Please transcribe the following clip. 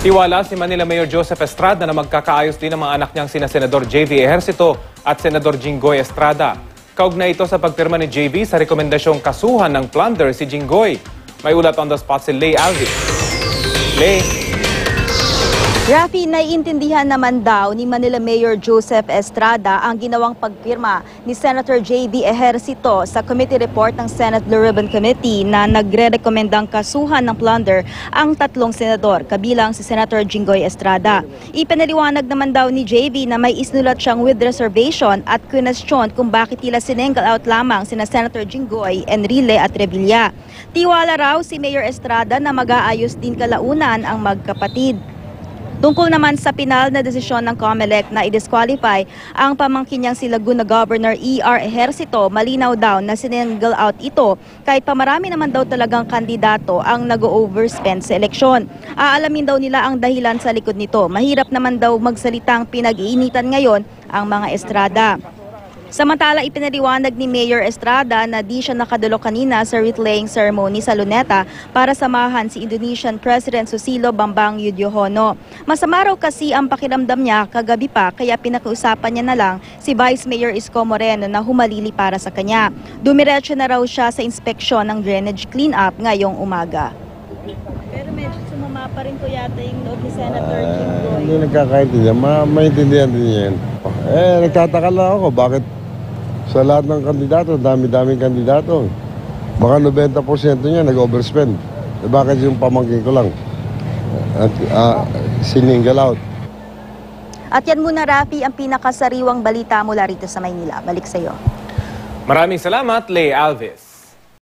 Tiwala si Manila Mayor Joseph Estrada na magkakaayos din ang mga anak niyang sina Senador JV Ejercito at Senador Jinggoy Estrada. Kaugnay ito sa pagpirma ni JV sa rekomendasyong kasuhan ng plunder si Jinggoy. May ulat on the spot si Lay Alvis. Lay, Rafi, naiintindihan naman daw ni Manila Mayor Joseph Estrada ang ginawang pagpirma ni Senator J.V. Ejercito sa committee report ng Senate Blue Ribbon Committee na nagre-rekomendang kasuhan ng plunder ang tatlong senador, kabilang si Senator Jinggoy Estrada. Ipinaliwanag naman daw ni J.V. na may isnulat siyang with reservation at kwestiyon kung bakit tila sinengle out lamang sina Senator Jinggoy, Enrile at Revilla. Tiwala raw si Mayor Estrada na mag-aayos din kalaunan ang magkapatid. Tungkol naman sa pinal na desisyon ng COMELEC na i-disqualify ang pamangkin niyang si Laguna Governor E.R. Ejercito, malinaw daw na sinengle out ito kahit pa marami naman daw talagang kandidato ang nag-overspend sa eleksyon. Aalamin daw nila ang dahilan sa likod nito. Mahirap naman daw magsalitang pinag-iinitan ngayon ang mga estrada. Samantala, ipinaliwanag ni Mayor Estrada na di siya nakadalo kanina sa wreath-laying ceremony sa Luneta para samahan si Indonesian President Susilo Bambang Yudhoyono. Masama raw kasi ang pakiramdam niya kagabi pa kaya pinakiusapan niya na lang si Vice Mayor Isko Moreno na humalili para sa kanya. Dumiretso na raw siya sa inspeksyon ng drainage cleanup ngayong umaga. Pero medyo sumama pa rin po yata yung loob ni Senator Ah, Hindi nagkakaintindihan. Ma maintindihan din niya yan. Eh, nagtataka lang ako bakit sa lahat ng kandidato, dami-daming kandidato. Baka 90% niya nag-overspend. Eh, bakit yung pamangkin ko lang? At uh, siningle out. At yan muna, Rafi, ang pinakasariwang balita mula rito sa Maynila. Balik sa iyo. maraming salamat, Lay Alvis.